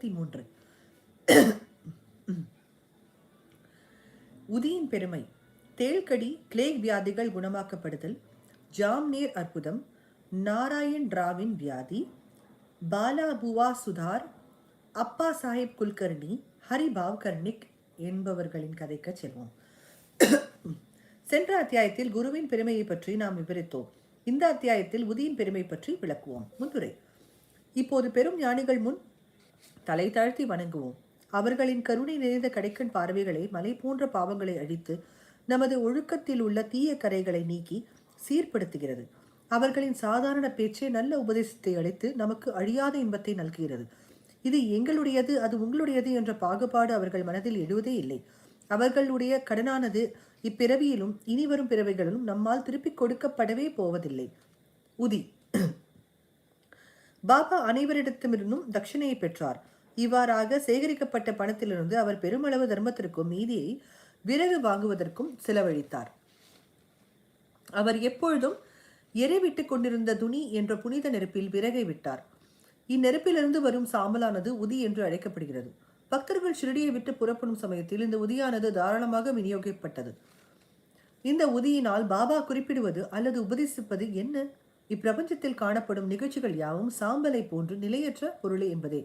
இருபத்தி மூன்று. உதியின் பெருமை தேள்கடி கிளேக் வியாதிகள் குணமாக்கப்படுதல் ஜாம்நேர் அற்புதம் நாராயண் ராவின் வியாதி பாலாபுவா சுதார் அப்பா சாஹிப் குல்கர்ணி ஹரிபாவ் கர்ணிக் என்பவர்களின் கதைக்கு செல்வோம். சென்ற அத்தியாயத்தில் குருவின் பெருமையை பற்றி நாம் விவரித்தோம். இந்த அத்தியாயத்தில் உதியின் பெருமை பற்றி விளக்குவோம். முந்துரை இப்போது பெரும் ஞானிகள் முன் தலை தாழ்த்தி வணங்குவோம். அவர்களின் கருணை நிறைந்த கடைக்கண் பார்வைகளை மலை போன்ற பாவங்களை அழித்து நமது ஒழுக்கத்தில் உள்ள தீய கரைகளை நீக்கி சீர்படுத்துகிறது. அவர்களின் சாதாரண பேச்சே நல்ல உபதேசத்தை அளித்து நமக்கு அழியாத இன்பத்தை நல்குகிறது. இது எங்களுடையது அது உங்களுடையது என்ற பாகுபாடு அவர்கள் மனதில் எழுவதே இல்லை. அவர்களுடைய கடனானது இப்பிறவியிலும் இனி வரும் நம்மால் திருப்பிக் கொடுக்கப்படவே போவதில்லை. உதி. பாபா அனைவரிடத்திலிருந்தும் தட்சிணையை பெற்றார். இவ்வாறாக சேகரிக்கப்பட்ட பணத்திலிருந்து அவர் பெருமளவு தர்மத்திற்கும் மீதியை விறகு வாங்குவதற்கும் செலவழித்தார். அவர் எப்பொழுதும் எரிவிட்டு கொண்டிருந்த துணி என்ற புனித நெருப்பில் விறகை விட்டார். இந்நெருப்பிலிருந்து வரும் சாம்பலானது உதி என்று அழைக்கப்படுகிறது. பக்தர்கள் ஷிரடியை விட்டு புறப்படும் சமயத்தில் இந்த உதியானது தாராளமாக விநியோகிக்கப்பட்டது. இந்த உதியினால் பாபா குறிப்பிடுவது அல்லது உபதேசிப்பது என்ன? இப்பிரபஞ்சத்தில் காணப்படும் நிகழ்ச்சிகள் யாவும் சாம்பலை போன்று நிலையற்ற பொருளே என்பதே.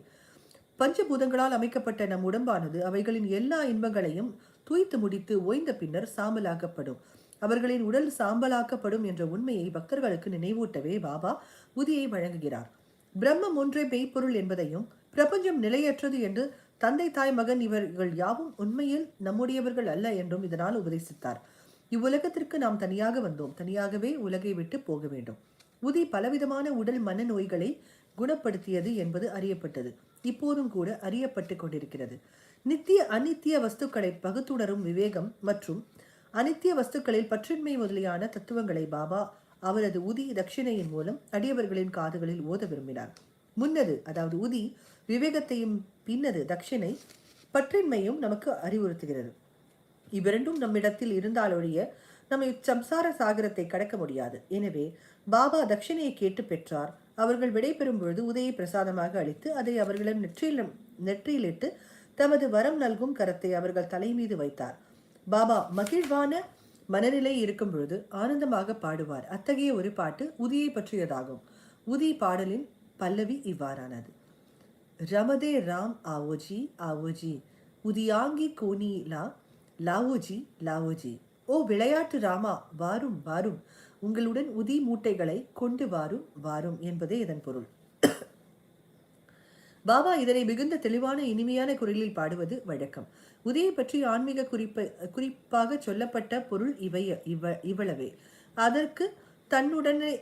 பஞ்சபூதங்களால் அமைக்கப்பட்ட நம் உடம்பானது அவைகளின் எல்லா இன்பங்களையும் தூய்த்து முடித்து ஓய்ந்த பின்னர் சாம்பலாக்கப்படும். அவர்களின் உடல் சாம்பலாக்கப்படும் என்ற உண்மையை பக்தர்களுக்கு நினைவூட்டவே பாபா உதியை வழங்குகிறார். பிரம்மம் ஒன்றே மெய்ப்பொருள் என்பதையும் பிரபஞ்சம் நிலையற்றது என்று தந்தை தாய் மகன் இவர்கள் யாவும் உண்மையில் நம்முடையவர்கள் அல்ல என்றும் இதனால் உபதேசித்தார். இவ்வுலகத்திற்கு நாம் தனியாக வந்தோம். தனியாகவே உலகை விட்டு போக வேண்டும். உதி பலவிதமான உடல் மன நோய்களை குணப்படுத்தியது என்பது அறியப்பட்டது. இப்போதும் கூட அறியப்பட்டு கொண்டிருக்கிறது. நித்திய அநித்திய வஸ்துக்களை பகுத்துணரும் விவேகம் மற்றும் அனித்திய வஸ்துக்களில் பற்றின்மை முதலியான தத்துவங்களை பாபா அவரது உதி தட்சிணையின் மூலம் அடியவர்களின் காதுகளில் ஓத விரும்பினார். முன்னது அதாவது உதி விவேகத்தையும் பின்னது தட்சிணை பற்றின்மையும் நமக்கு அறிவுறுத்துகிறது. இவ்விரண்டும் நம்மிடத்தில் இருந்தாலொழிய நம்மை சம்சார சாகரத்தை கடக்க முடியாது. எனவே பாபா தட்சிணையை கேட்டு பெற்றார். அவர்கள் விடைபெறும் பொழுது உதயை பிரசாதமாக அளித்து அதை அவர்களிடம் நெற்றியிலும் நெற்றியிலிட்டு தமது வரம் நல்கும் கரத்தை அவர்கள் தலை மீது வைத்தார். பாபா மகிழ்வான மனநிலை இருக்கும் பொழுது ஆனந்தமாக பாடுவார். அத்தகைய ஒரு பாட்டு உதியை பற்றியதாகும். உதி பாடலின் பல்லவி இவ்வாறானது. ரமதே ராம் ஆவோஜி ஆவோஜி உதியாங்கி கோனி லா லாவோஜி லாவோஜி. ஓ விளையாட்டு ராமா வாரும் வாரும். உங்களுடன் உதி மூட்டைகளை கொண்டு வாரும் வாரும் என்பதே இதன் பொருள். பாபா இதனை மிகுந்த தெளிவான இனிமையான குரலில் பாடுவது வழக்கம். உதியை பற்றி ஆன்மீக குறிப்ப குறிப்பாக சொல்லப்பட்ட பொருள் இவை இவ இவ்வளவே. அதற்கு தன்னுடனே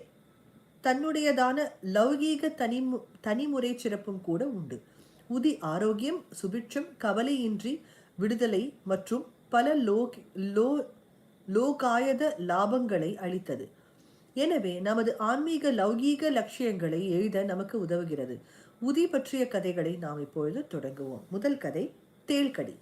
தன்னுடையதான லௌகீக தனி தனிமுறை சிறப்பும் கூட உண்டு. உதி ஆரோக்கியம் சுபிட்சம் கவலையின்றி விடுதலை மற்றும் பல லோக் லோ லோகாயத லாபங்களை அளித்தது. எனவே நமது ஆன்மீக லௌகீக லட்சியங்களை எழுத நமக்கு உதவுகிறது. உதி பற்றிய கதைகளை நாம் இப்பொழுது தொடங்குவோம். முதல் கதை தேள்கடி.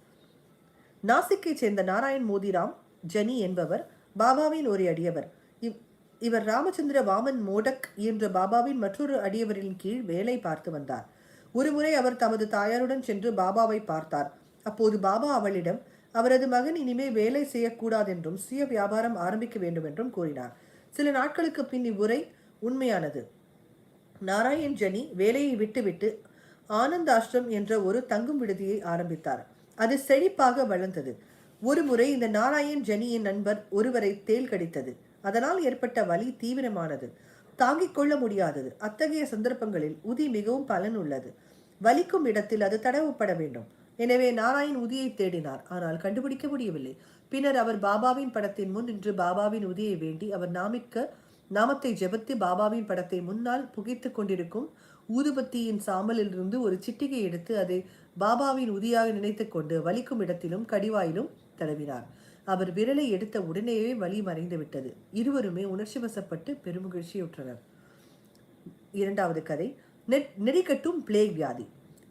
நாசிக்கை சேர்ந்த நாராயண் மோதிராம் ஜனி என்பவர் பாபாவின் ஒரு அடியவர். இவ் இவர் ராமச்சந்திர வாமன் மோடக் என்ற பாபாவின் மற்றொரு அடியவரின் கீழ் வேலை பார்த்து வந்தார். ஒருமுறை அவர் தமது தாயாருடன் சென்று பாபாவை பார்த்தார். அப்போது பாபா அவளிடம் அவரது மகன் இனிமே வேலை செய்யக்கூடாதென்றும் சுய வியாபாரம் ஆரம்பிக்க வேண்டும் என்றும் கூறினார். சில நாட்களுக்கு பின் இவ்வுரை உண்மையானது. நாராயண் ஜனி வேலையை விட்டுவிட்டு ஆனந்தாஷ்டம் என்ற ஒரு தங்கும் விடுதியை ஆரம்பித்தார். அது செழிப்பாக வளர்ந்தது. ஒரு முறை இந்த நாராயண் ஜனியின் நண்பர் ஒருவரை தேல் கடித்தது. அதனால் ஏற்பட்ட வலி தீவிரமானது. தாங்கிக் கொள்ள முடியாதது. அத்தகைய சந்தர்ப்பங்களில் உதி மிகவும் பலன் உள்ளது. வலிக்கும் இடத்தில் அது தடவப்பட வேண்டும். எனவே நாராயண் உதியை தேடினார். ஆனால் கண்டுபிடிக்க முடியவில்லை. பின்னர் அவர் பாபாவின் படத்தின் முன் நின்று பாபாவின் உதியை வேண்டி அவர் நாமிக்க நாமத்தை ஜெபத்து பாபாவின் படத்தை முன்னால் புகைத்து கொண்டிருக்கும் ஊதுபத்தியின் சாம்பலிலிருந்து ஒரு சிட்டிகை எடுத்து அதை பாபாவின் உதியாக நினைத்து கொண்டு வலிக்கும் இடத்திலும் கடிவாயிலும் தடவினார். அவர் விரலை எடுத்த உடனேயே வலி மறைந்து விட்டது. இருவருமே உணர்ச்சி வசப்பட்டு பெருமகிழ்ச்சியுற்றனர். இரண்டாவது கதை. நெட் நெறிக்கட்டும் பிளேக் வியாதி.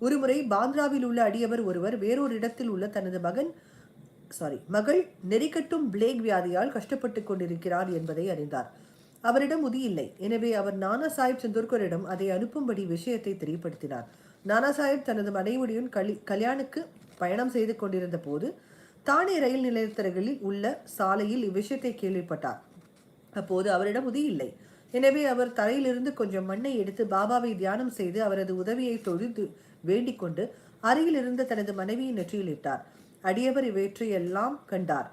ஒருமுறை பாந்திராவில் உள்ள அடியவர் ஒருவர் வேறொரு இடத்தில் உள்ள தனது மகன் சாரி மகள் நெறிக்கட்டும் பிளேக் வியாதியால் கஷ்டப்பட்டு கொண்டிருக்கிறார் என்பதை அறிந்தார். அவரிடம் உதி இல்லை. எனவே அவர் நானா சாஹிப் சந்தோர்கரிடம் அதை அனுப்பும்படி விஷயத்தை தெரியப்படுத்தினார். நானா சாஹிப் தனது மனைவியுடன் கலி கல்யாணுக்கு பயணம் செய்து கொண்டிருந்த போது தானே ரயில் நிலையத்தருகில் உள்ள சாலையில் இவ்விஷயத்தை கேள்விப்பட்டார். அப்போது அவரிடம் உதி இல்லை. எனவே அவர் தரையிலிருந்து கொஞ்சம் மண்ணை எடுத்து பாபாவை தியானம் செய்து அவரது உதவியை தொழுது வேண்டிக் கொண்டு அருகில் இருந்த தனது மனைவியின் நெற்றியில் இட்டார். அடியவர் இவற்றையெல்லாம் கண்டார்.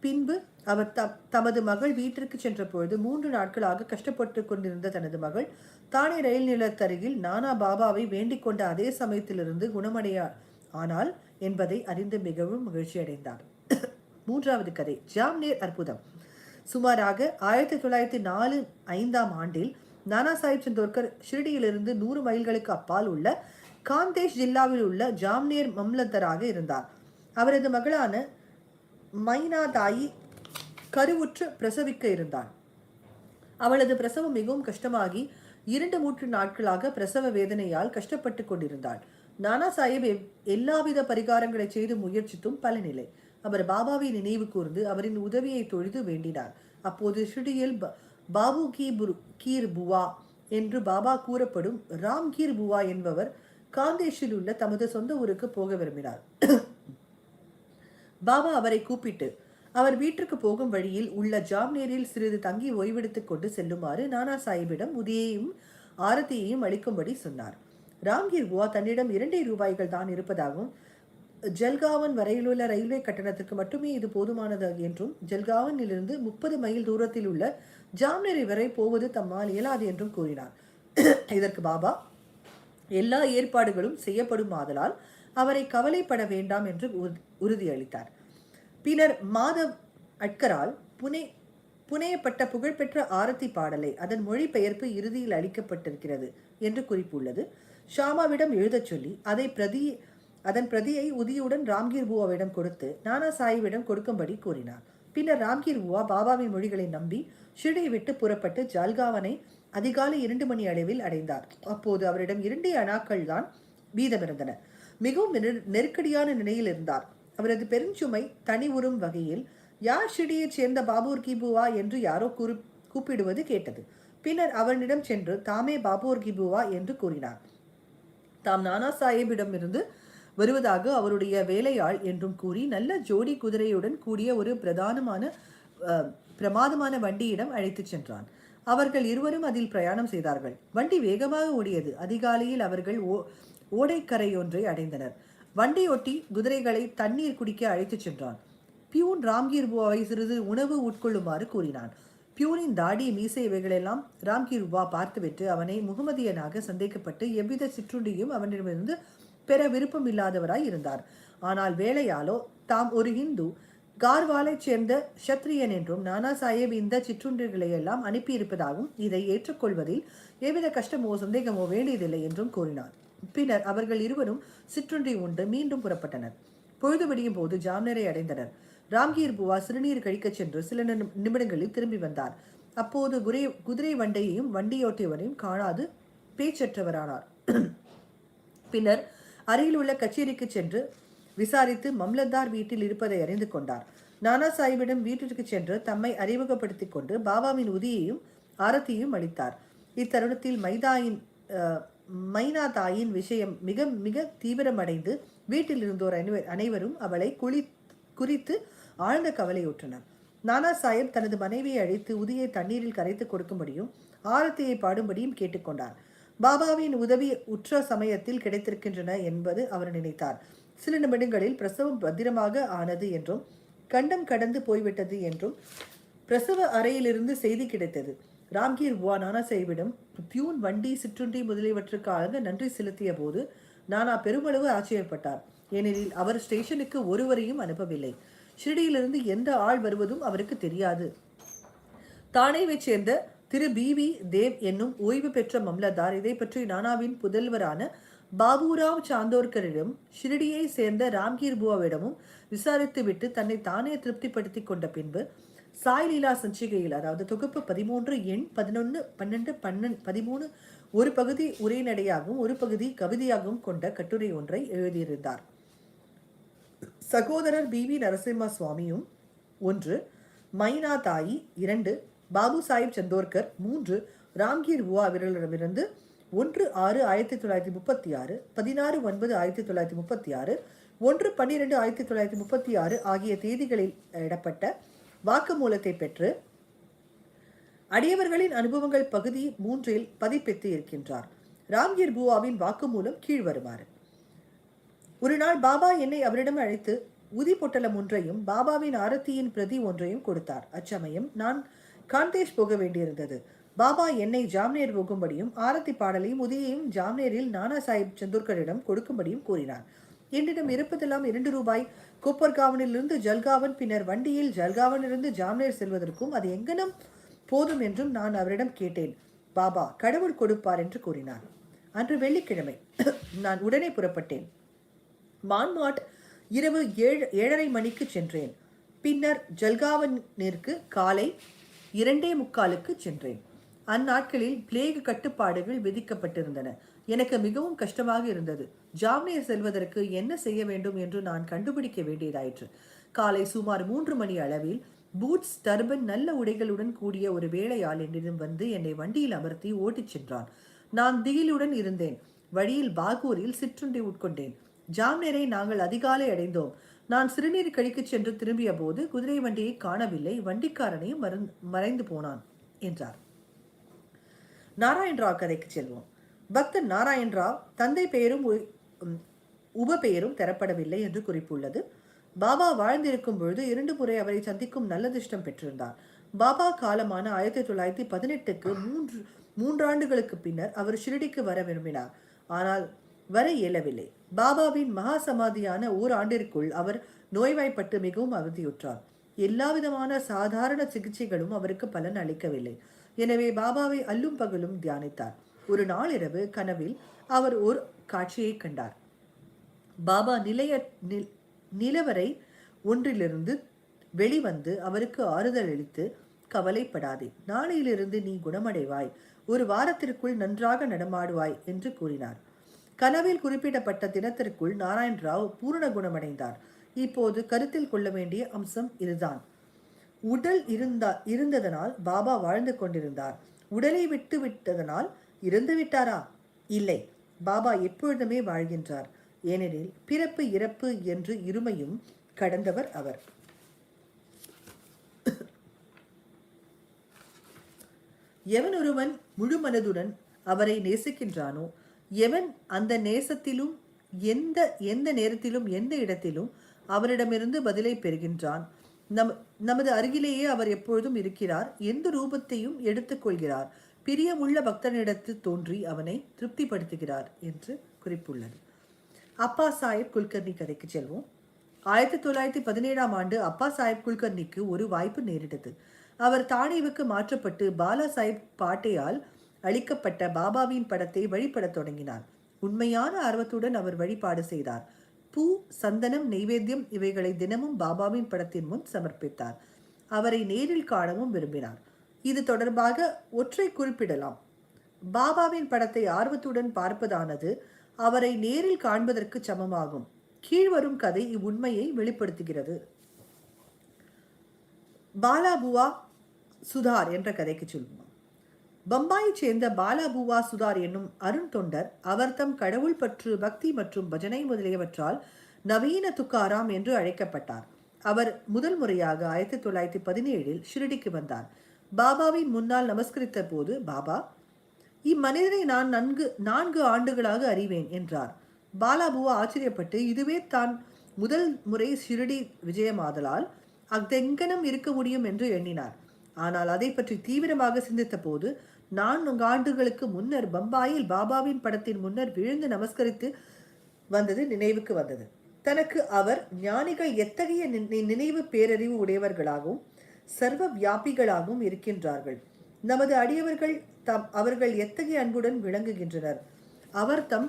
பின்பு அவர் த- தமது மகள் வீட்டிற்கு சென்ற பொழுது மூன்று நாட்களாக கஷ்டப்பட்டு கொண்டிருந்த தனது மகள் தானே ரயில் நிலையத்தருகில் நானா பாபாவை வேண்டிக் கொண்ட அதே சமயத்திலிருந்து குணமடைய ஆனால் என்பதை அறிந்து மிகவும் மகிழ்ச்சி அடைந்தார் மூன்றாவது கதை ஜாம்நேர் அற்புதம். சுமாராக ஆயிரத்தி தொள்ளாயிரத்தி நாலு ஐந்தாம் ஆண்டில் நானா சாஹிப் சந்தோர்கர் ஷிரடியிலிருந்து நூறு மைல்களுக்கு அப்பால் உள்ள காந்தேஷ் ஜில்லாவில் உள்ள ஜாம்னேர் மம்லந்தராக இருந்தார். அவரது மகளான மைனாதாயி கருவுற்று பிரசவிக்க இருந்தார் அவளது பிரசவம் மிகவும் கஷ்டமாகி இரண்டு மூன்று நாட்களாக பிரசவ வேதனையால் கஷ்டப்பட்டு கொண்டிருந்தாள். நானா சாஹிப் எல்லாவித பரிகாரங்களை செய்து முயற்சித்தும் பலனில்லை. அவர் பாபாவை நினைவு கூர்ந்து அவரின் உதவியை தொழுது வேண்டினார். அப்போது ஷிடியில் பாபு கி புரு கீர் புவா என்று பாபா கூறப்படும் ராம்கீர் புவா என்பவர் காந்தேஷில் உள்ள தமது சொந்த ஊருக்கு போக விரும்பினார். பாபா அவரை கூப்பிட்டு அவர் வீட்டிற்கு போகும் வழியில் உள்ள ஜாம்நேரில் சிறிது தங்கி ஓய்வெடுத்துக் கொண்டு செல்லுமாறு நானா சாஹிபிடம் உதயையும் ஆரத்தியையும் அளிக்கும்படி சொன்னார். ராம்கீர் குவா தன்னிடம் இரண்டே ரூபாய்கள் தான் இருப்பதாகவும் ஜல்காவன் வரையிலுள்ள ரயில்வே கட்டணத்திற்கு மட்டுமே இது போதுமானது என்றும் ஜல்காவனிலிருந்து முப்பது மைல் தூரத்தில் உள்ள ஜாம்னேரி வரை போவது தம்மால் இயலாது என்றும் கூறினார். இதற்கு பாபா எல்லா ஏற்பாடுகளும் செய்யப்படும் ஆதலால் அவரை கவலைப்பட வேண்டாம் என்று உறுதியளித்தார். பின்னர் மாதவ் அட்கரால் புனே புனையப்பட்ட புகழ்பெற்ற ஆரத்தி பாடலை அதன் மொழிபெயர்ப்பு இறுதியில் அளிக்கப்பட்டிருக்கிறது என்று குறிப்புள்ளது. ஷாமாவிடம் எழுதச் சொல்லி அதை பிரதி அதன் பிரதியை உதியுடன் ராம்கீர் பூவாவிடம் கொடுத்து நானா சாஹிவிடம் கொடுக்கும்படி கூறினார். பின்னர் ராம்கீர் பூவா பாபாவின் மொழிகளை நம்பி ஷிடை விட்டு புறப்பட்டு ஜல்காவனை அதிகாலை இரண்டு மணி அளவில் அடைந்தார். அப்போது அவரிடம் இரண்டே அணாக்கள் தான் மீதமிருந்தன. மிகவும் நெரு- நெருக்கடியான நிலையில் இருந்தார். அவரது பெருஞ்சுமை தனி உறும் வகையில் யார் ஷிடியைச் சேர்ந்த பாபூர் கிபுவா என்று யாரோ கூறு கூப்பிடுவது கேட்டது. பின்னர் அவனிடம் சென்று தாமே பாபூர் கிபுவா என்று கூறினார். தாம் நானா சாஹேபிடமிருந்து வருவதாக அவருடைய வேலையாள் என்றும் கூறி நல்ல ஜோடி குதிரையுடன் கூடிய ஒரு பிரதானமான பிரமாதமான வண்டியிடம் அழைத்துச் சென்றான். அவர்கள் இருவரும் அதில் பிரயாணம் செய்தார்கள். வண்டி வேகமாக ஓடியது. அதிகாலையில் அவர்கள் ஓ ஓடைக்கரை ஒன்றை அடைந்தனர். வண்டியொட்டி குதிரைகளை தண்ணீர் குடிக்க அழைத்துச் சென்றான். பியூன் ராம்கீர் புவாவை சிறிது உணவு உட்கொள்ளுமாறு கூறினான். பியூனின் தாடி மீசை இவைகளெல்லாம் ராம்கீர் புவா பார்த்துவிட்டு அவனை முகமதியனாக சந்தேகப்பட்டு எவ்வித சிற்றுண்டியும் அவனிடமிருந்து பெற விருப்பம் இல்லாதவராய் இருந்தார். ஆனால் வேலையாலோ தாம் ஒரு இந்து கார்வாலைச் சேர்ந்த ஷத்ரியன் என்றும் நானா சாஹேப் இந்த சிற்றுண்டிகளை எல்லாம் அனுப்பியிருப்பதாகவும் இதை ஏற்றுக்கொள்வதில் எவ்வித கஷ்டமோ சந்தேகமோ வேண்டியதில்லை என்றும் கூறினார். பின்னர் அவர்கள் இருவரும் சிற்றுண்டி உண்டு மீண்டும் புறப்பட்டனர். பொழுது விடியும் போது ஜாம்னரை அடைந்தனர். ராம்கீர் புவா சிறுநீர் கழிக்கச் சென்று சில நிமி- நிமிடங்களில் திரும்பி வந்தார். அப்போது குதிரை குதிரை வண்டையையும் வண்டியோட்டியவரையும் காணாது பேச்சற்றவரானார். பின்னர் அருகில் உள்ள கச்சேரிக்கு சென்று விசாரித்து மம்லத்தார் வீட்டில் இருப்பதை அறிந்து கொண்டார். நானா சாஹிபிடம் வீட்டிற்கு சென்று தம்மை அறிமுகப்படுத்திக் கொண்டு பாபாவின் உதியையும் ஆரத்தியையும் அளித்தார். இத்தருணத்தில் மைதாயின் மைனா தாயின் விஷயம் மிக மிக தீவிரமடைந்து வீட்டில் இருந்தோர் அனைவர் அனைவரும் அவளை குளி குறித்து ஆழ்ந்த கவலையுற்றனர். நானா சாஹிப் தனது மனைவியை அழைத்து உதியை தண்ணீரில் கரைத்து கொடுக்கும்படியும் ஆரத்தியை பாடும்படியும் கேட்டுக்கொண்டார் பாபாவின் உதவி உற்ற சமயத்தில் கிடைத்திருக்கின்றன என்பது அவர் நினைத்தார். சில நிமிடங்களில் பிரசவம் பத்திரமாக ஆனது என்றும் கண்டம் கடந்து போய்விட்டது என்றும் பிரசவ அறையிலிருந்து செய்தி கிடைத்தது. ராம்கீர் புவா நானா சாஹிபிடம் பியூன் வண்டி சிற்றுண்டி முதலியவற்றுக்காக நன்றி செலுத்திய போது நானா பெருமளவு ஆச்சரியப்பட்டார். ஏனெனில் அவர் ஸ்டேஷனுக்கு ஒருவரையும் அனுப்பவில்லை. ஷிரடியிலிருந்து எந்த ஆள் வருவதும் அவருக்கு தெரியாது. தானேவைச் சேர்ந்த திரு பி வி தேவ் என்னும் ஓய்வு பெற்ற மம்லதார் இதை பற்றி நானாவின் புதல்வரான பாபுராவ் சாந்தோர்கரிடம் ஷிரடியை சேர்ந்த ராம்கீர் புவாவிடமும் விசாரித்துவிட்டு தன்னை தானே திருப்திப்படுத்திக் கொண்ட பின்பு சாய் லீலா சஞ்சிகையில் அதாவது தொகுப்பு பதிமூன்று எண் பதினொன்று பன்னெண்டு பன்னெண்டு பதிமூணு ஒரு பகுதி உரைநடையாகவும் ஒரு பகுதி கவிதையாகவும் கொண்ட கட்டுரை ஒன்றை எழுதியிருந்தார். சகோதரர் பி வி நரசிம்ம சுவாமியும் ஒன்று மைனா தாயி இரண்டு பாபு சாஹிப் சந்தோர்கர் மூன்று ராம்கீர் புவா அவர்களிடமிருந்து ஒன்று ஆறு ஆயிரத்தி தொள்ளாயிரத்தி முப்பத்தி ஆறு பதினாறு ஒன்பது ஆயிரத்தி தொள்ளாயிரத்தி முப்பத்தி ஆறு ஒன்று பன்னிரெண்டு ஆயிரத்தி தொள்ளாயிரத்தி முப்பத்தி ஆறு ஆகிய தேதிகளில் இடப்பட்ட வாக்குமூலத்தை பெற்று அடியவர்களின் அனுபவங்கள் பகுதி மூன்றில் பதிப்பித்து இருக்கின்றார். ராம்கீர் பூவாவின் வாக்குமூலம் கீழ் வருமாறு. ஒரு நாள் பாபா என்னை அவரிடம் அழைத்து உதி பொட்டலம் ஒன்றையும் பாபாவின் ஆரத்தியின் பிரதி ஒன்றையும் கொடுத்தார். அச்சமயம் நான் காந்தேஷ் போக வேண்டியிருந்தது. பாபா என்னை ஜாம்னேர் போகும்படியும் ஆரத்தி பாடலையும் உதயையும் ஜாம்னேரில் நானா சாஹிப் சந்தூர்கரிடம் கொடுக்கும்படியும் கூறினார். என்னிடம் இருப்பதெல்லாம் இரண்டு ரூபாய். கூப்பர்காவனிலிருந்து ஜல்காவன் பின்னர் வண்டியில் ஜல்காவனிலிருந்து ஜாம்னேர் செல்வதற்கும் அது எங்கனம் போதும் என்றும் நான் அவரிடம் கேட்டேன். பாபா கடவுள் கொடுப்பார் என்று கூறினார். அன்று வெள்ளிக்கிழமை நான் உடனே புறப்பட்டேன். மான்மாட் இரவு ஏழு ஏழரை மணிக்கு சென்றேன். பின்னர் ஜல்காவனிற்கு காலை இரண்டே முக்காலுக்கு சென்றேன். அந்நாட்களில் பிளேக் கட்டுப்பாடுகள் விதிக்கப்பட்டிருந்தன. எனக்கு மிகவும் கஷ்டமாக இருந்தது. ஜாம்னேர் செல்வதற்கு என்ன செய்ய வேண்டும் என்று நான் கண்டுபிடிக்க வேண்டியதாயிற்று. காலை சுமார் மூன்று மணி அளவில் பூட்ஸ் டர்பன் நல்ல உடைகளுடன் கூடிய ஒரு வேலையாள் என்னிடம் வந்து என்னை வண்டியில் அமர்த்தி ஓட்டிச் சென்றான். நான் திகிலுடன் இருந்தேன். வழியில் பாகூரில் சிற்றுண்டி உட்கொண்டேன். ஜாம்னேரை நாங்கள் அதிகாலை அடைந்தோம். நான் சிறுநீர் கழிக்கச் சென்று திரும்பிய போது குதிரை வண்டியை காணவில்லை. வண்டிக்காரனையும் மறந்து மறைந்து போனான் என்றார். நாராயண் ராவ் கதைக்கு செல்வோம். பக்தர் நாராயண் ராவ் தந்தை பெயரும் உம், உப பெயரும் தரப்படவில்லை என்று குறிப்புள்ளது. பாபா வாழ்ந்திருக்கும் பொழுது இரண்டு முறை அவரை சந்திக்கும் நல்லதிர்ஷ்டம் பெற்றிருந்தார். பாபா காலமான ஆயிரத்தி தொள்ளாயிரத்தி பதினெட்டுக்கு மூன்று மூன்றாண்டுகளுக்கு பின்னர் அவர் ஷிரடிக்கு வர விரும்பினார். ஆனால் வர இயலவில்லை. பாபாவின் மகா சமாதியான ஓராண்டிற்குள் அவர் நோய்வாய்ப்பட்டு மிகவும் அவதியுற்றார். எல்லாவிதமான சாதாரண சிகிச்சைகளும் அவருக்கு பலன் அளிக்கவில்லை. எனவே பாபாவை அல்லும் பகலும் தியானித்தார். ஒரு நாளிரவு கனவில் அவர் ஒரு காட்சியை கண்டார். பாபா நிலைய நில்- நிலவரை ஒன்றிலிருந்து வெளிவந்து அவருக்கு ஆறுதல் அளித்து கவலைப்படாதே நாளையிலிருந்து நீ குணமடைவாய். ஒரு வாரத்திற்குள் நன்றாக நடமாடுவாய் என்று கூறினார். கனவில் குறிப்பிடப்பட்ட தினத்திற்குள் நாராயண் ராவ் பூரண குணமடைந்தார். இப்போது கருத்தில் கொள்ள வேண்டிய அம்சம் இதுதான். உடல் இருந்தா இருந்ததனால் பாபா வாழ்ந்து கொண்டிருந்தார். உடலை விட்டு விட்டதனால் இறந்து விட்டாரா? இல்லை. பாபா எப்பொழுதுமே வாழ்கின்றார். ஏனெனில் பிறப்பு இறப்பு என்று இருமையும் கடந்தவர் அவர். எவன் ஒருவன் முழு மனதுடன் அவரை நேசிக்கின்றானோ எவன் அந்த நேசத்திலும் எந்த எந்த நேரத்திலும் எந்த இடத்திலும் அவரிடமிருந்து பதிலை பெறுகின்றான். நம் நமது அருகிலேயே அவர் எப்பொழுதும் இருக்கிறார். எந்த ரூபத்தையும் எடுத்துக்கொள்கிறார் பிரியமுள்ள பக்தனிடத்து தோன்றி அவனை திருப்திப்படுத்துகிறார் என்று குறிப்புள்ளது. அப்பா சாஹிப் குல்கர்னி கதைக்கு செல்வோம். ஆயிரத்தி தொள்ளாயிரத்தி பதினேழாம் ஆண்டு அப்பா சாஹிப் குல்கர்னிக்கு ஒரு வாய்ப்பு நேரிட்டது. அவர் தானேவுக்கு மாற்றப்பட்டு பாலா சாஹிப் பாட்டேயால் அளிக்கப்பட்ட பாபாவின் படத்தை வழிபடத் தொடங்கினார். உண்மையான ஆர்வத்துடன் அவர் வழிபாடு செய்தார். பூ சந்தனம் நெய்வேத்தியம் இவைகளை தினமும் பாபாவின் படத்தின் முன் சமர்ப்பித்தார். அவரை நேரில் காணவும் விரும்பினார். இது தொடர்பாக ஒற்றை குறிப்பிடலாம். பாபாவின் படத்தை ஆர்வத்துடன் பார்ப்பதானது அவரை நேரில் காண்பதற்கு சமமாகும். கீழ்வரும் கதை இவ்வுண்மையை வெளிப்படுத்துகிறது. பாலாபுவா சுதார் என்ற கதைக்கு சொல்வோம். பம்பாயைச் சேர்ந்த பாலாபுவா சுதார் என்னும் அருண் தொண்டர் அவர் தம் கடவுள் பற்று பக்தி மற்றும் பஜனை முதலியவற்றால் நவீன துக்காராம் என்று அழைக்கப்பட்டார். அவர் முதல் முறையாக ஆயிரத்தி தொள்ளாயிரத்தி பதினேழில் ஷிரடிக்கு வந்தார். பாபாவின் முன்னால் நமஸ்கரித்த போது பாபா இம்மனிதரை நான் நன்கு நான்கு ஆண்டுகளாக அறிவேன் என்றார். பாலாபுவா ஆச்சரியப்பட்டு இதுவே தான் முதல் முறை ஷிரடி விஜயமாதலால் அஃதெங்கனம் இருக்க முடியும் என்று எண்ணினார். ஆனால் அதை பற்றி தீவிரமாக சிந்தித்த போது நான்கு ஆண்டுகளுக்கு முன்னர் பம்பாயில் பாபாவின் படத்தின் முன்னர் விழுந்து நமஸ்கரித்து வந்தது நினைவுக்கு வந்தது. தனக்கு அவர் ஞானிகள் எத்தகைய நினைவு பேரறிவு உடையவர்களாகவும் சர்வ வியாபிகளாகவும் இருக்கின்றார்கள். நமது அடியவர்கள் தம் அவர்கள் எத்தகைய அன்புடன் விளங்குகின்றனர்? அவர் தம்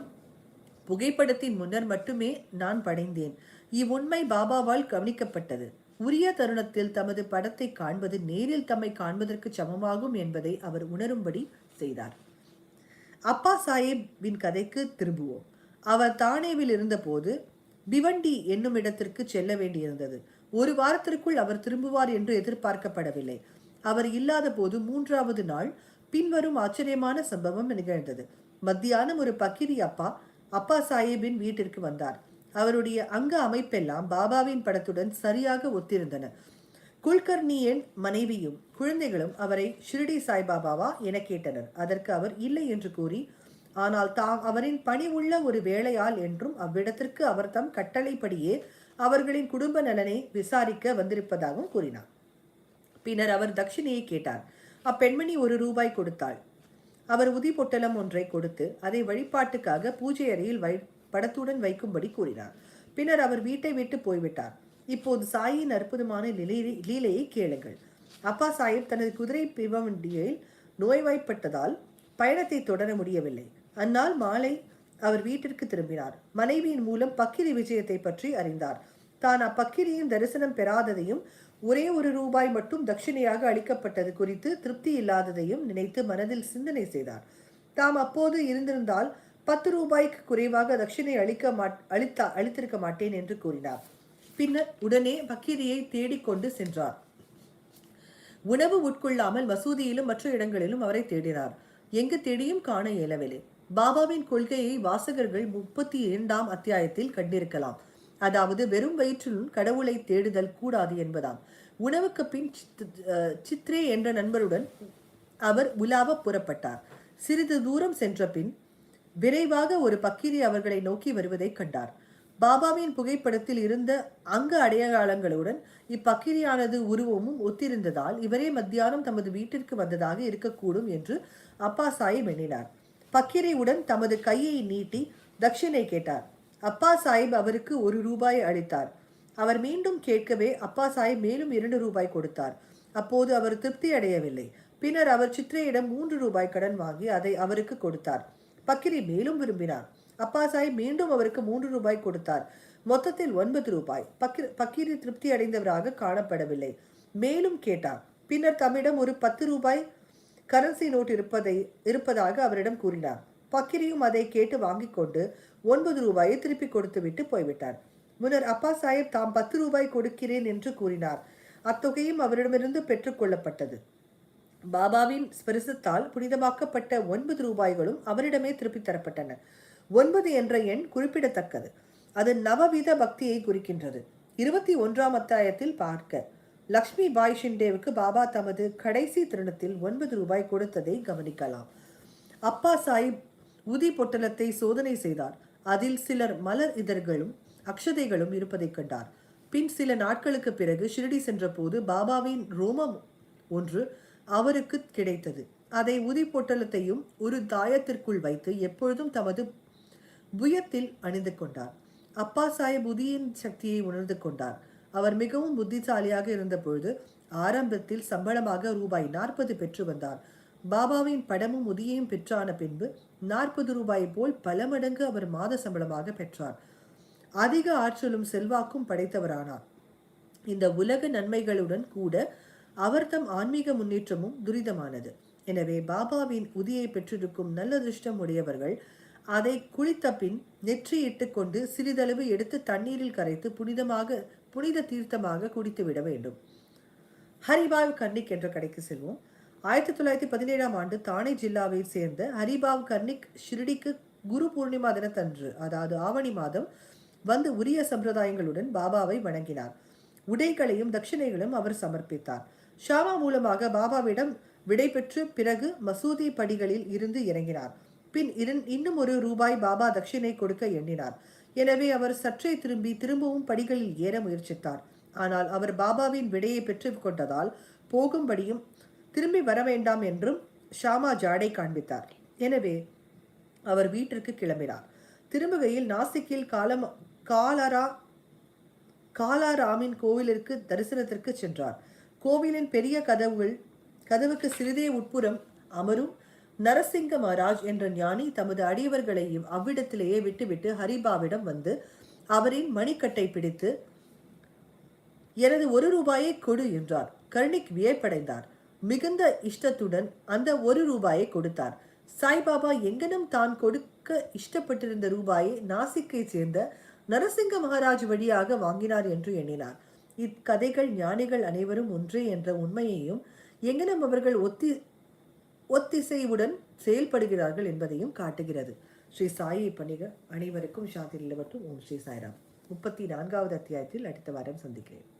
புகைப்படத்தின் முன்னர் மட்டுமே நான் படைந்தேன். இவ்வுண்மை பாபாவால் கவனிக்கப்பட்டது. உரிய தருணத்தில் தமது படத்தை காண்பது நேரில் தம்மை காண்பதற்கு சமமாகும் என்பதை அவர் உணரும்படி செய்தார். அப்பா சாஹேப்பின் கதைக்கு திரும்புவோம். அவர் தானேவில் இருந்தபோது பிவண்டி என்னும் இடத்திற்கு செல்ல வேண்டியிருந்தது. ஒரு வாரத்திற்குள் அவர் திரும்புவார் என்று எதிர்பார்க்கப்படவில்லை. அவர் இல்லாத போது மூன்றாவது நாள் பின்வரும் ஆச்சரியமான சம்பவம் நிகழ்ந்தது. மத்தியானம் ஒரு பக்கிரி அப்பா அப்பா சாஹேபின் வீட்டிற்கு வந்தார். அவருடைய அங்க அமைப்பெல்லாம் பாபாவின் படத்துடன் சரியாக ஒத்திருந்தன. குல்கர்ணியின் மனைவியும் குழந்தைகளும் அவரை ஷிரடி சாய்பாபாவா என கேட்டனர். அதற்கு அவர் இல்லை என்று கூறி ஆனால் தாம் அவரின் பணி உள்ள ஒரு வேளையால் என்றும் அவ்விடத்திற்கு அவர் தம் கட்டளைப்படியே அவர்களின் குடும்ப நலனை விசாரிக்க வந்திருப்பதாகவும் கூறினார். பின்னர் அவர் தட்சிணையை கேட்டார். அப்பெண்மணி ஒரு ரூபாய் கொடுத்தாள். அவர் உதி பொட்டலம் ஒன்றை கொடுத்து அதை வழிபாட்டுக்காக பூஜை அறையில் வை படத்துடன் வைக்கும்படி கூறினார். பின்னர் அவர் வீட்டை விட்டு போய்விட்டார். இப்போது சாயின் அற்புதமான லீலையை கேளுங்கள். அப்பா சாஹிப் தனது குதிரை பிவண்டியில் நோய்வாய்ப்பட்டதால் பயணத்தை தொடர முடியவில்லை. அந்நாள் மாலை அவர் வீட்டிற்கு திரும்பினார். மனைவியின் மூலம் பக்கிரி விஜயத்தை பற்றி அறிந்தார். தான் அப்பக்கிரியின் தரிசனம் பெறாததையும் ஒரே ஒரு ரூபாய் மட்டும் தட்சிணையாக அளிக்கப்பட்டது குறித்து திருப்தி இல்லாததையும் நினைத்து மனதில் சிந்தனை செய்தார். தாம் அப்போது இருந்திருந்தால் பத்து ரூபாய்க்கு குறைவாக தட்சிணை அளிக்க மாட் அளித்தா அளித்திருக்க மாட்டேன் என்று கூறினார். பின்னர் உடனே பக்கீரியை தேடிக்கொண்டு சென்றார். உணவு உட்கொள்ளாமல் மசூதியிலும் மற்ற இடங்களிலும் அவரை தேடினார். எங்கு தேடியும் காண இயலவில்லை. பாபாவின் கொள்கையை வாசகர்கள் முப்பத்தி இரண்டாம் அத்தியாயத்தில் கண்டிருக்கலாம். அதாவது வெறும் வயிற்றில் கடவுளை தேடுதல் கூடாது என்பதாம். உணவுக்கு பின் சித்- சித்ரே என்ற நண்பருடன் அவர் உலாவ புறப்பட்டார். சிறிது தூரம் சென்ற பின் விரைவாக ஒரு பக்கிரி அவர்களை நோக்கி வருவதை கண்டார். பாபாவின் புகைப்படத்தில் இருந்த அங்க அடையாளங்களுடன் இப்பக்கிரியானது உருவமும் ஒத்திருந்ததால் இவரே மத்தியானம் தமது வீட்டிற்கு வந்ததாக இருக்கக்கூடும் என்று அப்பா சாஹிப் எண்ணினார். பக்கிரியுடன் தமது கையை நீட்டி தக்ஷனை கேட்டார். அப்பா சாஹிப் அவருக்கு ஒரு ரூபாய் அளித்தார். அவர் மீண்டும் கேட்கவே அப்பா சாஹிப் மேலும் இரண்டு ரூபாய் கொடுத்தார். அப்போது அவர் திருப்தி அடையவில்லை. பின்னர் அவர் சித்திரையிடம் மூன்று ரூபாய் கடன் வாங்கி அதை அவருக்கு கொடுத்தார். பக்கிரி மேலும் விரும்பினார். அப்பாசாய் மீண்டும் அவருக்கு மூன்று ரூபாய் கொடுத்தார். மொத்தத்தில் ஒன்பது ரூபாய். பக்கிரி பக்கீரி திருப்தி அடைந்தவராக காணப்படவில்லை. மேலும் கேட்டார். பின்னர் தம்மிடம் ஒரு பத்து ரூபாய் கரன்சி நோட் இருப்பதை இருப்பதாக அவரிடம் கூறினார். பக்கிரியும் அதை கேட்டு வாங்கிக் கொண்டு ஒன்பது ரூபாயை திருப்பி கொடுத்துவிட்டு போய்விட்டார். முன்னர் அப்பா சாஹேப் தாம் பத்து ரூபாய் கொடுக்கிறேன் என்று கூறினார். அத்தொகையும் அவரிடமிருந்து பெற்றுக்கொள்ளப்பட்டது பாபாவின் ஸ்பரிசத்தால் புனிதமாக்கப்பட்ட ஒன்பது ரூபாய்களும் அவரிடமே திருப்பித் தரப்பட்டன. ஒன்பது என்ற எண் குறிப்பிடத்தக்கது. அது நவவித பக்தியை குறிக்கின்றது. இருபத்தி ஒன்றாம் அத்தியாயத்தில் பார்க்க லக்ஷ்மி பாய் ஷிண்டேவுக்கு பாபா தமது கடைசி திருணத்தில் ஒன்பது ரூபாய் கொடுத்ததை கவனிக்கலாம். அப்பா சாஹிப் உதி பொட்டலத்தை சோதனை செய்தார். அதில் சிலர் மலர் இதழ்களும் அக்ஷதைகளும் இருப்பதைக் கண்டார். பின் சில நாட்களுக்கு பிறகு ஷிரடி சென்றபோது பாபாவின் ரோமம் ஒன்று அவருக்கு கிடைத்தது. அதை உதி பொட்டலத்தையும் ஒரு தாயத்திற்குள் வைத்து எப்பொழுதும் தமது புயத்தில் அணிந்து கொண்டார் அப்பா சாஹிப் உதியின் சக்தியை உணர்ந்து கொண்டார். அவர் மிகவும் புத்திசாலியாக இருந்தபொழுது ஆரம்பத்தில் சம்பளமாக ரூபாய் நாற்பது பெற்று வந்தார். பாபாவின் படமும் உதியையும் பெற்றான பின்பு நாற்பது ரூபாய் போல் பல மடங்கு அவர் மாத சம்பளமாக பெற்றார். அதிக ஆற்றலும் செல்வாக்கும் படைத்தவரானார். இந்த உலக நன்மைகளுடன் கூட அவர்தம் ஆன்மீக முன்னேற்றமும் துரிதமானது. எனவே பாபாவின் உதியை பெற்றிருக்கும் நல்ல திருஷ்டம் உடையவர்கள் அதை குளித்த பின் நெற்றியிட்டு கொண்டு சிறிதளவு எடுத்து தண்ணீரில் கரைத்து புனிதமாக புனித தீர்த்தமாக குடித்து விட வேண்டும். ஹரிபாவ் கர்னிக் என்ற கடைக்கு செல்வோம். ஆயிரத்தி தொள்ளாயிரத்தி பதினேழாம் ஆண்டு தானே ஜில்லாவை சேர்ந்த ஹரிபாவ் கர்னிக் ஷிரடிக்கு குரு பூர்ணிமா தினத்தன்று அதாவது ஆவணி மாதம் வந்து உரிய சம்பிரதாயங்களுடன் பாபாவை வணங்கினார். உடைகளையும் தட்சிணைகளும் அவர் சமர்ப்பித்தார். ஷாமா மூலமாக பாபாவிடம் விடை பெற்று பிறகு மசூதி படிகளில் இருந்து இறங்கினார். பின் இன்னும் ஒரு ரூபாய் பாபா தட்சிணை கொடுக்க எண்ணினார். எனவே அவர் சற்றே திரும்பி திரும்பவும் படிகளில் ஏற முயற்சித்தார். ஆனால் அவர் பாபாவின் விடையை பெற்று கொண்டதால் போகும்படியும் திரும்பி வர வேண்டாம் என்றும் ஷாமா ஜாடை காண்பித்தார். எனவே அவர் வீட்டிற்கு கிளம்பினார். திரும்புகையில் நாசிக்கில் காலம் காலரா காலாராமின் கோவிலிற்கு தரிசனத்திற்கு சென்றார். கோவிலின் பெரிய கதவுகள் கதவுக்கு சிறிதே உட்புறம் அமரும் நரசிங்க மகாராஜ் என்ற ஞானி தமது அடியவர்களையும் அவ்விடத்திலேயே விட்டுவிட்டு ஹரிபாவிடம் வந்து அவரின் மணிக்கட்டை பிடித்து எனது ஒரு ரூபாயை கொடு என்றார். கர்ணிக் வியப்படைந்தார். மிகுந்த இஷ்டத்துடன் அந்த ஒரு ரூபாயை கொடுத்தார். சாய்பாபா எங்கனும் தான் கொடுக்க இஷ்டப்பட்டிருந்த ரூபாயை நாசிக்கை சேர்ந்த நரசிங்க மகாராஜ் வழியாக வாங்கினார் என்று எண்ணினார். இக்கதைகள் ஞானிகள் அனைவரும் ஒன்றே என்ற உண்மையையும் எங்கனம் அவர்கள் ஒத்தி ஒத்திசைவுடன் செயல்படுகிறார்கள் என்பதையும் காட்டுகிறது. ஸ்ரீ சாயை பணிக. அனைவருக்கும் சாந்தி நிலவட்டும் ஓம் ஸ்ரீ சாய்ராம். முப்பத்தி நான்காவது அத்தியாயத்தில் அடுத்த வாரம் சந்திக்கிறேன்.